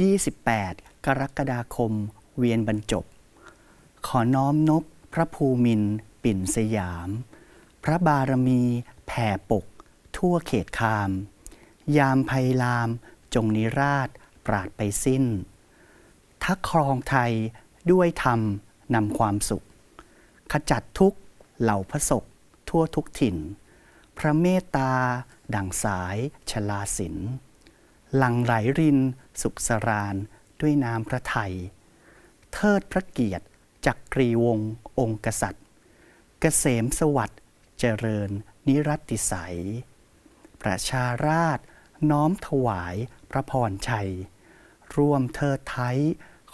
28 กรกฎาคม เวียนบรรจบ ขอน้อมนบพระภูมินปิ่นสยาม พระบารมีแผ่ปก ทั่วเขตคาม ยามภัยลามจงนิราชปราดไปสิ้น ทักครองไทยด้วยธรรมนำความสุข ขจัดทุกเหล่าพระศกทั่วทุกถิ่น พระเมตตา ดังสายชลาสิน หลังไหลริน สุขสรานด้วยน้ำพระไทย เทิดพระเกียรติจักกรีวงศ์องค์กษัตริย์ เกษมสวัสดิ์เจริญนิรัติสัย ประชาราชน้อมถวายพระพรชัย ร่วมเทิดไทย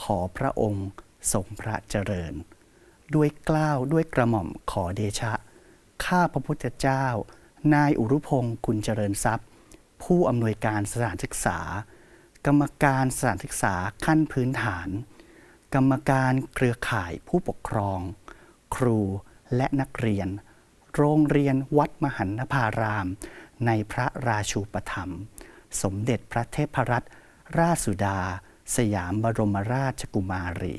ขอพระองค์ทรงพระเจริญ ด้วยกล้าวด้วยกระหม่อมขอเดชะ ข้าพระพุทธเจ้า นายอุรุพงศ์กุลเจริญทรัพย์ ผู้อำนวยการสถานศึกษา กรรมการสถานศึกษาขั้นพื้นฐาน กรรมการเครือข่ายผู้ปกครอง ครูและนักเรียน โรงเรียนวัดมหันนภาราม ในพระราชูปถัมภ์สมเด็จพระเทพรัตนราชสุดา สยามบรมราชกุมารี